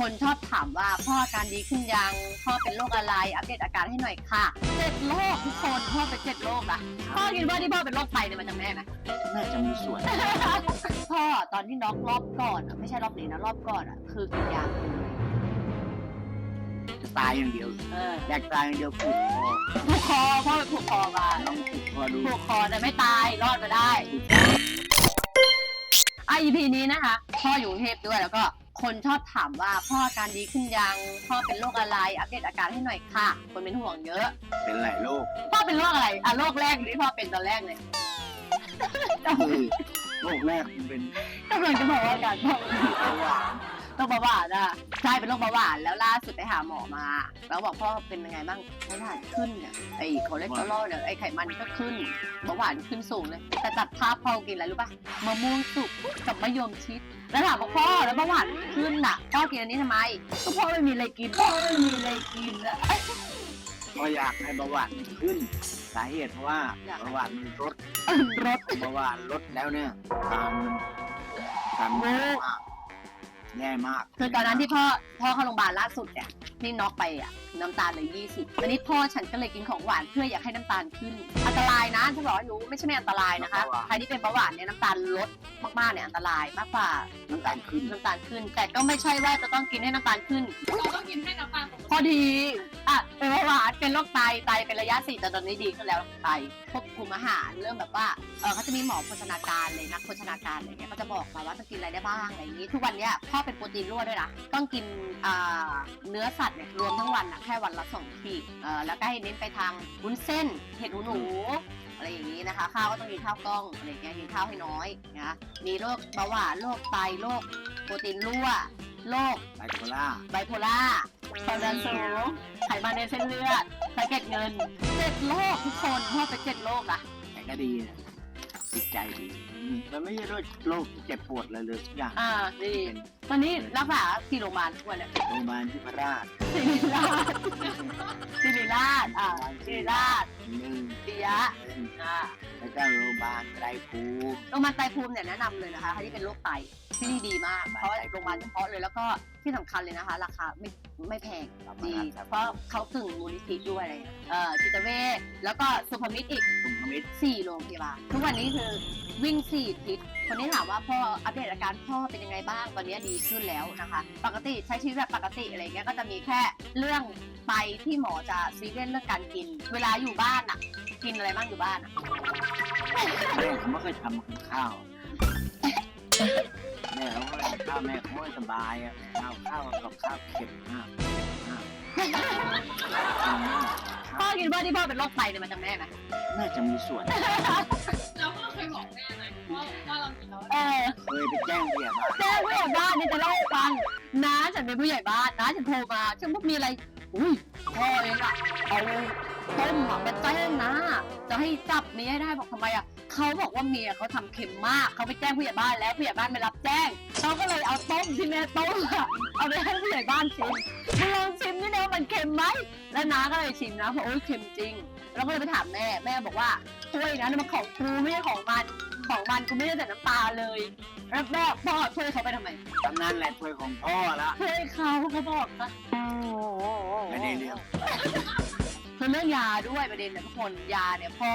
คนชอบถามว่าพ่ออาการดีขึ้นยัง พ่อเป็นโรคอะไร อัปเดตอาการให้หน่อยค่ะเจ็ดโรคทุกคนพ่อเป็นเจ็ดโรคอะพ่อคิดว่าที่พ่อเป็นโรคไตเนี่ยมาจากแม่ไหมน่าจะมีส่วน พ่อตอนที่น็อกรอบก่อนอะไม่ใช่รอบนี้นะรอบก่อนอะคือกินยาคุมจะตายอย่างเดียวเอออยากตายอย่างเดียวผูกคอผูกคอพ่อไปผูกคอมาลองผูกคอดูผูกคอแต่ไม่ตายรอดมาได้อะ EP นี้นะคะ พ่ออยู่กรุงเทพด้วยแล้วก็ คนชอบถามว่าพ่ออาการดีขึ้นยัง พ่อเป็นโรคอะไร อัปเดตอาการให้หน่อยค่ะ คนเป็นห่วงเยอะ เป็นหลายโรคพ่อเป็นโรคอะไร อะโรคแรกที่พ่อเป็นตอนแรกเลยคือโรคแรกมันเป็นกำลังจะบอกว่าอาการพ่อเบาหวาน โรคเบาหวานอะใช่เป็นโรคเบาหวานแล้วล่าสุดไปหาหมอมา แล้วบอกพ่อเป็นยังไงบ้างไขมันขึ้นเนี่ยไอ้คอเลสเตอรอลเนี่ยไอ้ไขมันก็ขึ้นเบาหวานขึ้นสูงเลยแต่ตัดภาพพ่อกินอะไรรู้ป่ะมะม่วงสุกกับมะยมชิดแล้วถามว่าพ่อแล้วเบาหวานขึ้นน่ะพ่อกินอันนี้ทำไมก็พ่อไม่มีอะไรกินพ่อไม่มีอะไรกินอะก็อยากให้เบาหวานขึ้น สาเหตุเพราะว่าอยากให้เบาหวานมันลดรถเบาหวานลดแล้วเนี่ยการการมันแย่มาก แย่มาก คือตอนนั้นที่พ่อพ่อเข้าโรงพยาบาลล่าสุดเนี่ยที่น็อกไปอะ น้ำตาลเลยยี่สิบตอนนี้พ่อฉันก็เลยกินของหวานเพื่ออยากให้น้ำตาลขึ้น อันตรายนะฉันบอกให้รู้ไม่ใช่ไม่อันตรายนะคะ ใครที่เป็นเบาหวานเนี่ยน้ำตาลลดมากๆเนี่ยอันตรายมากกว่าน้ำตาลขึ้นน้ำตาลขึ้น แต่ก็ไม่ใช่ว่าจะต้องกินให้น้ำตาลขึ้น เราต้องกินให้น้ำตาลปกพอติดีอะเป็นเบาหวานเป็นโรคไตไตเป็นระยะสี่แต่ตอนนี้ดีขึ้นแล้วไตควบคุมอาหารเริ่มแบบว่าเออเขาจะมีหมอโภชนาการเลยนักโภชนาการอะไรเงี้ยเขาจะบอกมาว่าต้องกินอะไรได้บ้างอะไรอย่างนี้ ทุกวันเนี้ยพ่อเป็นโปรตีนรั่วด้วยนะต้องกินอ่าเนื้อสัตว์เนี่ยรวมทั้งวันอะแค่วันละสองขีดเออแล้วก็ให้เน้นไปทางวุ้นเส้นเห็ดหูหนูอะไรอย่างนี้นะคะ ข้าวก็ต้องกินข้าวกล้องอะไรอย่างเงี้ยกินข้าวให้น้อยนะมีโรคเบาหวานโรคไตโรคโปรตีนรั่วโรคไบโพล่าไบโพล่าความดันสูงไขมันในเส้นเลือดสะเก็ดเงินเจ็ดโรคทุกคนพ่อเป็นเจ็ดโรคอะแต่ก็ดีนะ จิตใจดีอืมมันไม่ใช่โรคโรคเจ็บปวดเลยเลยทุกอย่างอ่าดีตอนนี้รักษาที่โรงพยาบาลทุกวันเนี่ยโรงพยาบาลที่พระราชศิริราชศิริราชอ่าศิริราชหนึ่งปิยะอ่าแล้วก็โรงพยาบาลไตรภูมิโรงพยาบาลไตรภูมิเนี่ยแนะนำเลยนะคะใครที่เป็นโรคไตที่นี่ดีมาก เพราะว่าโรงพยาบาลเฉพาะเลยแล้วก็ที่สำคัญเลยนะคะ ราคาไม่ไม่แพงประดีมาณครับเพราะเขาถึงมูลนิธิด้วยอะไรอย่างเงี้ยเอ่อจิตเวชแล้วก็สุขมิตรอีก มิตรสี่โรงพยาบาลทุกวันนี้คือวิ่งสี่ทิศคนนี้ถามว่าพ่ออัปเดตอาการพ่อเป็นยังไงบ้างตอนนี้ดีขึ้นแล้วนะคะ ปกติใช้ชีวิตแบบปกติอะไรเงี้ยก็จะมีแค่เรื่องไปที่หมอจะซีเรียสเรื่องการกิน เวลาอยู่บ้านอะ กินอะไรบ้างอยู่บ้านอะแม่เขาไม่เคยทำกับข้าวแม่เขาไม่ทำข้าวแม่เขาไม่สบายอะข้าวข้าวกับข้าวเค็มมากเค็มมาก พ่อคิดว่าที่พ่อเป็นโรคไตเนี่ยมาจากแม่ไหมน่าจะมีส่วนแล้วพ่อเคยบอกแม่ไหมว่าว่าเรากินแล้วเออเคยไปแจ้งผู้ใหญ่บ้านแจ้งผู้ใหญ่บ้านนี่จะเล่าให้ฟังน้าฉันเป็นผู้ใหญ่บ้านน้าฉันโทรมาฉันบอกมีอะไร อุ้ยพ่อเองอะเอาต้มอะมาแจ้งนะจะให้จับเมียให้ได้บอกทำไมอะ เขาบอกว่าเมียเขาทำเค็มมากเขาไปแจ้งผู้ใหญ่บ้านแล้วผู้ใหญ่บ้านไม่รับแจ้งเขาก็เลยเอาต้มที่แม่ต้มอะเอาไปให้ผู้ใหญ่บ้านชิมมึงลองชิมนี่นะมันเค็มไหมแล้วน้าก็เลยชิมนะบอกโอ้ยเค็มจริง แล้วก็เลยไปถามแม่แม่บอกว่าถ้วยนั้นมันของกูไม่ใช่ของมันของมันกูไม่ได้แต่น้ำตาเลยแล้วแม่พ่อช่วยเขาไปทำไมตำนานแหละถ้วยของพ่อละช่วยเขาเขาบอกนะไม่ได้เรื่องคือเรื่องยาด้วยประเด็นเนี่ยทุกคนยาเนี่ยพ่อ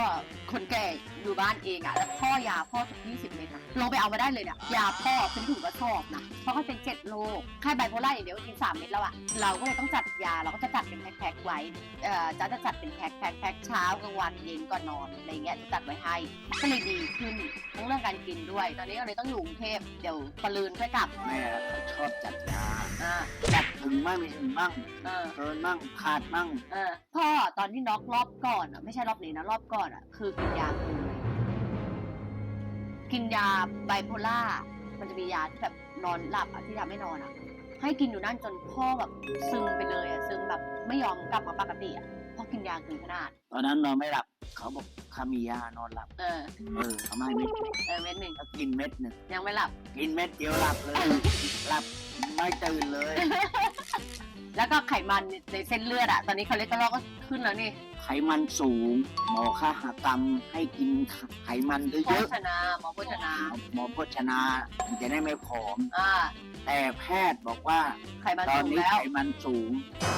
คนแก่ อยู่บ้านเองอะแล้วพ่อยาพ่อถึง20 เม็ดนะลงไปเอามาได้เลยเนี่ยยาพ่อเป็นถุงกระสอบนะเพราะเขาเป็นเจ็ดโรคแค่ไบโพล่าอย่างเดียวก็กินสามเม็ดแล้วอะเราก็เลยต้องจัดยาเราก็จะจัดเป็นแพ็คๆไว้เอ่อจะจะจัดเป็นแพ็คแพ็คแพ็คเช้ากลางวันเย็นก่อนนอนอะไรเงี้ยจะจัดไว้ให้ก็เลยดีขึ้นทั้งเรื่องการกินด้วย ตอนนี้ก็เลยต้องอยู่กรุงเทพเดี๋ยวปลืนค่อยกลับแม่เขาชอบจัดยาอ่าจัดถึงมั่งไม่ถึงมั่งเออ เกินมั่งขาดมั่ง เออพ่อตอนที่น็อกรอบก่อนอะไม่ใช่รอบนี้นะรอบก่อนอะคือกินยาคุมเลย กินยาไบโพล่า มันจะมียาที่แบบนอนหลับอะที่ทำให้นอนอะให้กินอยู่นั่นจนพ่อแบบซึมไปเลยอะซึมแบบไม่ยอมกลับมาปกติอะเพราะกินยาเกินขนาด ตอนนั้นนอนไม่หลับ เขาบอกข้ามียานอนหลับ เออ เออเขาไม่เม็ดเออเม็ดหนึ่งเขากินเม็ดหนึ่งยังไม่หลับ กินเม็ดเดียวหลับเลย หลับไม่ตื่นเลย แล้วก็ไขมันในเส้นเลือดอะตอนนี้คอเลสเตอรอลก็ขึ้นแล้วนี่ไขมันสูง หมอค่าหากรรมให้กินไขมันโภเยอะชนาหมอโภชนาๆหมอโภชนามันจะได้ไม่ผอม อ่าแต่แพทย์บอกว่า ไขมันตอนสูงนี้แล้ว ไขมันสูง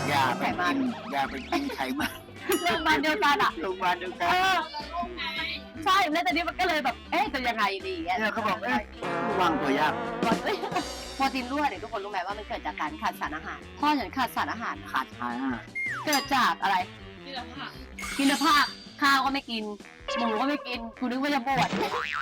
อย่าไปไขมักิน น อย่าไปกินไขมันโรงพยาบาลเดียวกันอะโรงพยาบาลเดียวกัเอนอเราโรคไงใช่แล้วตอนนี้มันก็เลยแบบเอ๊ะจะยังไงดีอะเนี่ยเขาบอกเอ้ยวางตัวยากบอกเอ้ย โปรตีนรั่วเนี่ยทุกคนรู้ไหมว่ามันเกิดจากการขาดสารอาหารพ่อฉันขาดสารอาหาร ขาดทานอาหารเกิดจากอะไรที่เราผ่ากินแต่ผักข้าวก็ไม่กิน หมูก็ไม่กินกูนึกว่าจะบวช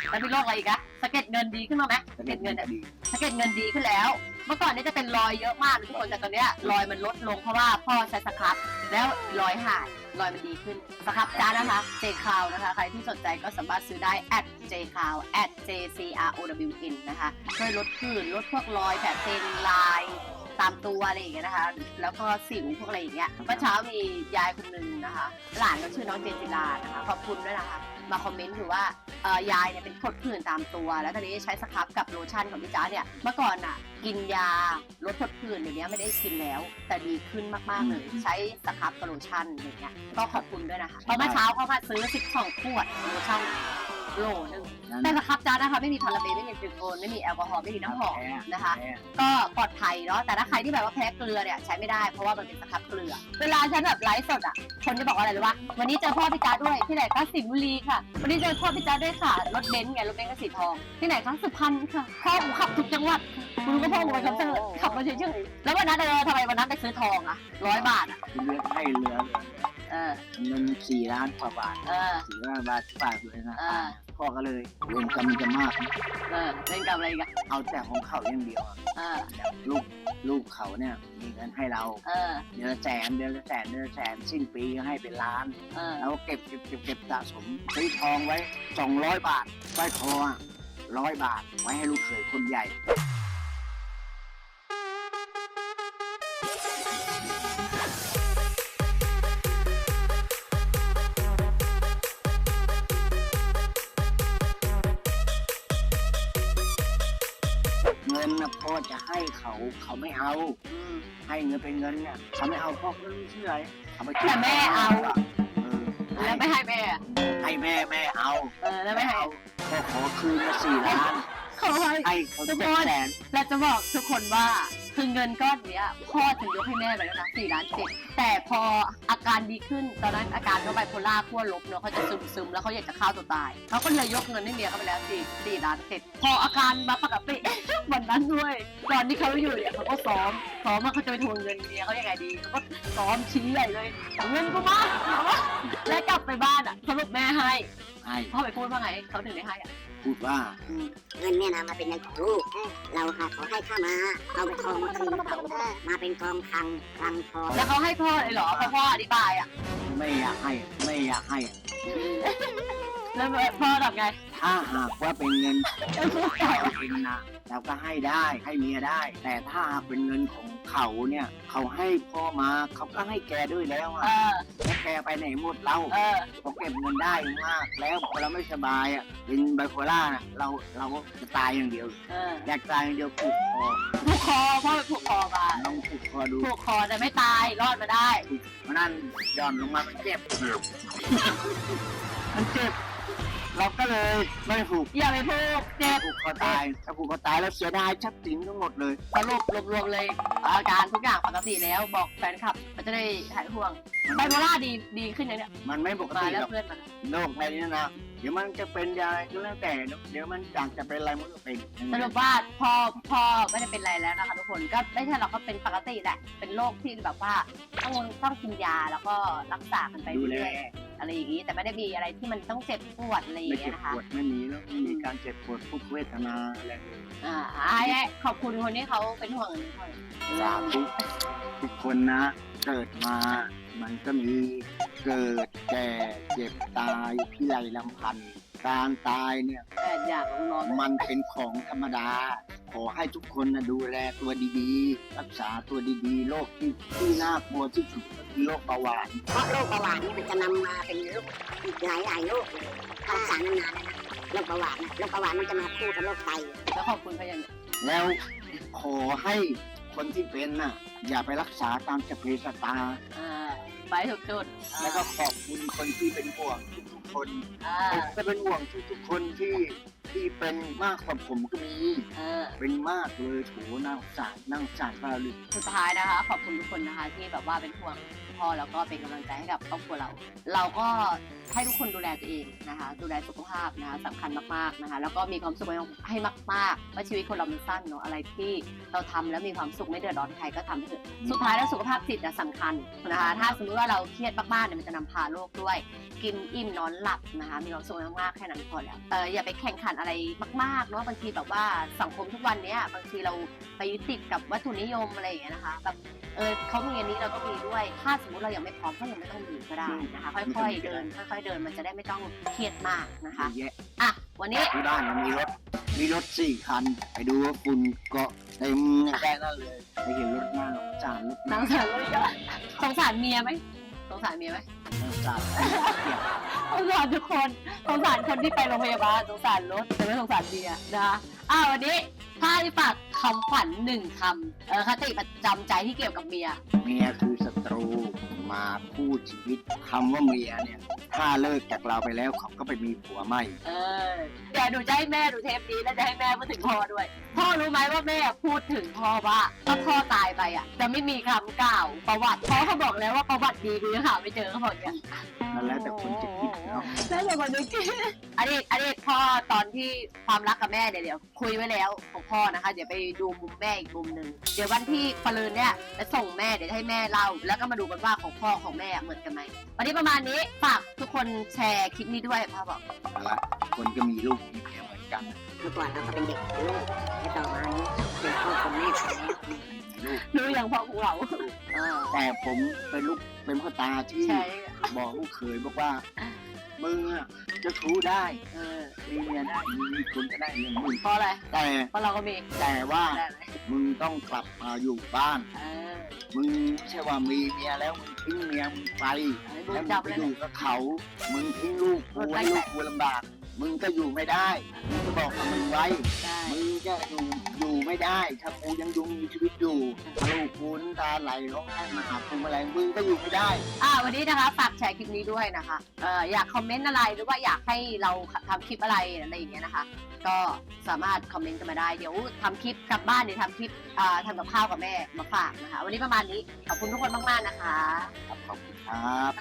แล้วมีโรคอะไรอีกอะสะเก็ดเงินดีขึ้นมาไหมสะเก็ดเงินอะดีสะเก็ดเงินดีขึ้นแล้ว เมื่อก่อนเนี่ยจะเป็นรอยเยอะมากเลยทุกคนแต่ตอนเนี้ยรอยมันลดลงเพราะว่าพ่อใช้สครับแล้วรอยหาย รอยมันดีขึ้นสครับจ้านะคะเจคาวนะคะ ใครที่สนใจก็สามารถซื้อได้ at j c o w at j c r o w n นะคะช่วยลดผื่นลดพวกรอยแผลเป็นลายตามตัวอะไรอย่างเงี้ยนะคะ แล้วก็สิวพวกอะไรอย่างเงี้ยเมื่อเช้ามียายคนนึงนะคะ หลานก็ชื่อน้องเจนจิลานะคะ ขอบคุณด้วยนะคะ มาคอมเมนต์อยู่ว่าเอ่อยายเนี่ยเป็นผดผื่นตามตัว แล้วตอนนี้ใช้สครับกับโลชั่นของพี่จ้าเนี่ยเมื่อก่อนอะกินยาลดผดผื่นเดี๋ยวนี้ไม่ได้กินแล้ว แต่ดีขึ้นมากๆเลย ใช้สครับกับโลชั่นอย่างเงี้ยก็ขอบคุณด้วยนะคะเพราะเมื่อเช้าเขามาซื้อ12ขวดโลชั่นโหลนึง นั่นแต่สครับจ้านะคะไม่มีพาราเบนไม่มีกลูโคนไม่มีแอลกอฮอล์ไม่มีน้ำหอมนะคะ แพ้ก็ปลอดภัยเนาะแต่ถ้าใครที่แบบว่าแพ้เกลือเนี่ยใช้ไม่ได้เพราะว่ามันเป็นสครับเกลือ เวลาฉันแบบไลฟ์สดอะคนจะบอกว่าอะไรรู้ปะวันนี้เจอพ่อพี่จ้าด้วยที่ไหนคะสิงห์บุรีค่ะ วันนี้เจอพ่อพี่จ้าด้วยค่ะรถเบนซ์ไงรถเบนซ์ก็สีทองที่ไหนคะสุพรรณค่ะพ่อผมขับทุกจังหวัดคุณก็พ่อผมไปคอนเสิร์ตขับมาเฉยๆแล้ววันนั้นเออทำไมวันนั้นไปซื้อทองอะร้อยบาทอะเลือดให้เหลือเออเงินสี่ล้านกว่าบาทเออสี่ล้านบาทฝากเลยนะอ่าพ่อก็เลยเวรกรรมมันจะมาก เออเล่นกับอะไรอีกันเอาแต่ของเขาอย่างเดียวอะเออลูกลูกเขาเนี่ย มีเงินให้เรา เออเดือนละแสนเดือนละแสนเดือนละแสนสิ้นปีก็ให้เป็นล้าน เออแล้วเก็บเก็บเก็บเก็บสะสมซื้อทองไว้สองร้อยบาทสร้อยคอร้อยบาท ไว้ให้ลูกเขยคนใหญ่ เขาเขาไม่เอาอืมให้เงินเป็นเงินเนี่ยเขาไม่เอาพ่อก็ไม่เชื่อเลยเอาไปแต่แม่เอา เออแล้วไม่ให้แม่อะให้แม่แม่เอาเออแล้วไม่ให้เอาพ่อขอคืนมาสี่ล้าน เขาให้ ให้เขาทุกเจ็คดน แสน และจะบอกทุกคนว่า คือเงินก้อนเนี้ยพ่อถึงยกให้แม่ไปแล้วนะสี่ล้านเจ็ดแต่พออาการดีขึ้นตอนนั้นอาการเขาไบโพล่าขั้วลบเนาะเขาจะซึมซึมๆแล้วเขาอยากจะฆ่าตัวตายเขาก็เลยยกเงินให้เมียเขาไปแล้วสี่สี่ล้านเจ็ดพออาการมาปกติ วันนั้นด้วยตอนที่เขาอยู่เนี่ยเขาก็ซ้อมซ้อมว่าเขาจะไปทวงเงินเมียเขายังไงดีเขาก็ซ้อมชี้ใหญ่เลยเอาเงินกูมาเอามาแล้วกลับไปบ้านอะสรุปแม่ให้ให้พ่อไปพูดว่าไงเขาถึงได้ให้อะ พูดว่าอืมเงินเนี่ยนะมาเป็นเงินของลูก เราค่ะขอให้ข้ามา เอาไปทองมาคืนเขามาเป็นกองคลังคลังทองแล้วเขาให้พ่อเลยเหรอเพราะพ่ออธิบายอะ ไม่อยากให้ ไม่อยากให้ แล้วพ่อทำไง ถ้าหากว่าเป็นเงินเราเองนะเราก็ให้ได้ให้เมียได้ แต่ถ้าหากเป็นเงินของเขาเนี่ย เขาให้พ่อมาเขาก็ให้แกด้วยแล้วเออะอ แล้วแกไปไหนหมดเราเออ เขาเก็บเงินได้มาก แล้วพอเราไม่สบายอะเป็นไบโพล่าน่ะเราเราก็จะตายอย่างเดียว เอออยากตายอย่างเดียวผูกคอผูกคอพ่อไปผูกคอมาลองผูกคอดูผูกคอแต่ไม่ตายรอดมาได้เพราะนั่นหย่อนลงมามันเจ็บมันเจ็บ เราก็เลยไม่ผูกอย่าไปผูกเจ็บผูกคอตายถ้าผูกคอตายแล้วเสียดายชัดสินทั้งหมดเลยสรุปรวมๆเลย อาการทุกอย่างปกติแล้วบอกแฟนคลับมันจะได้หายห่วงไบโพล่าดีดีขึ้นยังเนี่ยมันไม่ปกมาติแล้หวรอกเพื่อนมันโรคในนี้นะเดี๋ยวมันจะเป็นยาอะไรก็แล้วแต่เดี๋ยวมันอยากจะเป็นอะไรมันก็เป็นสรุปว่าพ่อพ่อไม่ได้เป็นไรแล้วนะคะทุกคนก็ไม่ใช่เราก็เป็นปกติแหละเป็นโรคที่แบบว่าต้องต้องกินยาแล้วก็รักษากันไปดูแลเรื่อยๆ อะไรอย่างนี้ แต่ไม่ได้มีอะไรที่มันต้องเจ็บปวดอะไรอย่างไม่เงี้เจ็ยบนะคะ ปวดไม่มีแล้วไม่มีการเจ็บปวดทุกเวทนาอะไรเลยอ่าไอ้ขอบคุณคนที่เขาเป็นห่วงทุกคนสาธุทุกคนนะ เกิดมา มันก็มีเกิดแก่เจ็บตายพิไรลำพันธ์ การตายเนี่ยแปดอย่างของน้องมันเป็นของธรรมดา ขอให้ทุกคนนะดูแลตัวดีๆ รักษาตัวดีๆ โรคที่ที่น่ากลัวที่สุดก็คือโรคเบาหวาน เพราะโรคเบาหวานเนี่ยมันจะนำมาเป็นโรคอีกหลายหลายๆโรคเลยถ้ารักษานานๆนะโรคเบาหวานนะโรคเบาหวานมันจะมาคู่กับโรคไต แล้วขอบคุณเขาอย่างนี้แล้วขอให้คนที่เป็นน่ะอย่าไปรักษาตามสเปรสตา อ่า ไปถูกจุดอ่าแล้วก็ขอบคุณคนที่เป็นห่วงทุกๆคนอ่าผมก็เป็นห่วงทุกๆคนที่ที่เป็นมากกว่าผมก็มี เออ เป็นมากเลยโถน่าสงสารน่าสงสารปลาลึกสุดท้ายนะคะ ขอบคุณทุกคนนะคะที่แบบว่าเป็นห่วง พ่อแล้วก็เป็นกำลังใจให้กับครอบครัวเรา เราก็ให้ทุกคนดูแลตัวเองนะคะ ดูแลสุขภาพนะคะสำคัญมากๆนะคะ แล้วก็มีความสุขให้มากๆเพราะชีวิตคนเรามันสั้นเนาะอะไรที่เราทำแล้วมีความสุขไม่เดือดร้อนใครก็ทำไปเถอะสุดท้ายแล้วสุขภาพจิตอะสำคัญนะคะ ถ้าสมมติว่าเราเครียดมากๆเนี่ยมันจะนำพาโรคด้วย กินอิ่มนอนหลับนะคะ มีความสุขมากๆแค่นั้นพอแล้วเอออย่าไปแข่งขันอะไรมากๆเนาะบางทีแบบว่าสังคมทุกวันเนี้ยบางทีเราไปยึดติดกับวัตถุนิยมอะไรอย่างเงี้ยนะคะแบบ เออเขามีอันนี้เราก็มีด้วย ถ้าสมมติเรายังไม่พร้อมก็ยังไม่ต้องมีก็ได้นะคะ ค่อย ๆ เดิน ค่อย ๆ เดินมันจะได้ไม่ต้องเครียดมากนะเยคะอะแยะอะวันนี้ ที่บ้านมีรถ มีรถสี่คัน ไปดูว่าฝุ่นเกาะเต็มแค่นั้นเลยไปเห็นรถหน้าสงสารรถหสน้างสารลูกเยอะสงสารเมียไหมสงสารเมียไหมสงสารเกลียดสงสารทุกคน สงสารคนที่ไปโรงพยาบาล สงสารรถแต่ไม่สงสารเมียนะคะอ่าวันนี้ ถ้าให้ฝากคำขวัญหนึ่งคำเออคติประจำใจที่เกี่ยวกับเมีย เมียคือศัตรูมาพูดชีวิตคำว่าเมียเนี่ย ถ้าเลิกจากเราไปแล้วเขาก็ไปมีผัวใหม่ เออเดี๋ยวหนูจะให้แม่ดูเทปนี้แล้วจะให้แม่พูดถึงพ่อด้วย พ่อรู้ไหมว่าแม่พูดถึงพ่อว่าถ้าพ่อตายไปอะ จะไม่มีคำกล่าวประวัติเพราะเขาบอกแล้วว่าประวัติดีกูยังหาไม่เจอเขาบอกอย่างนั่น แล้วแต่คนจะคิดเนาะแล้วอย่ามาดูกิอดีตอดีตพ่อตอนที่ความรักกับแม่เนี่ยเดี๋ยวคุยไว้แล้วของพ่อนะคะ เดี๋ยวไปดูมุมแม่อีกมุมหนึ่งเดี๋ยววันที่ปลืนเนี่ยจะส่งแม่เดี๋ยวจะให้แม่เล่า แล้วก็มาดูกันว่าของพ่อของแม่เหมือนกันไหมวันนี้ประมาณนี้ฝากทุกคนแชร์คลิปนี้ด้วยพ่อบอกเอาละคนก็มีลูกมีเมียเหมือน กันเมื่อก่อนเราก็เป็นเด็กเป็นลูกแล้วต่อมานี้เป็นพ่อเป็นแม่ไปแล้วลูกรู้อย่างพ่อของเราเออแต่ผมเป็นลูกเป็นพ่อตาที่ใช่บอกลูกเขยบอกว่ามึงอะจะทู้ได้เออมีเมียได้มีคนก็ได้เงินมึงเพราะอะไรแต่เพราะเราก็มีแต่ว่าได้ไหมมึงต้องกลับมาอยู่บ้าน เออมึงไม่ใช่ว่ามีเมียแล้วมึงทิ้งเมียมึงไปให้บุแล้ญวมึจังบไปเลย อยู่กับเขา มึงทิ้งลูกกูให้ลูกกูลำบาก มึงก็อยู่ไม่ได้มึงก็บอกกับมึงไว้ ได้มึงจะอยู่อยู่ไม่ได้ ถ้ากูยังยุงมีชีวิตอยู่ถ้าลูกกูน้ำตาไหลร้องไห้มาหากูอะไรมึงก็อยู่ไม่ได้ อ่าวันนี้นะคะฝากแชร์คลิปนี้ด้วยนะคะเอ่ออยากคอมเมนต์อะไรหรือว่าอยากให้เราทำคลิปอะไรอะไรอย่างเงี้ยนะคะ ก็สามารถคอมเมนต์กันมาได้เดี๋ยวทำคลิปกลับบ้านเดี๋ยวทำคลิปอ่าทำกับข้าวกับแม่มาฝากนะคะ วันนี้ประมาณนี้ขอบคุณทุกคนมากๆนะคะครับขอบคุณครับ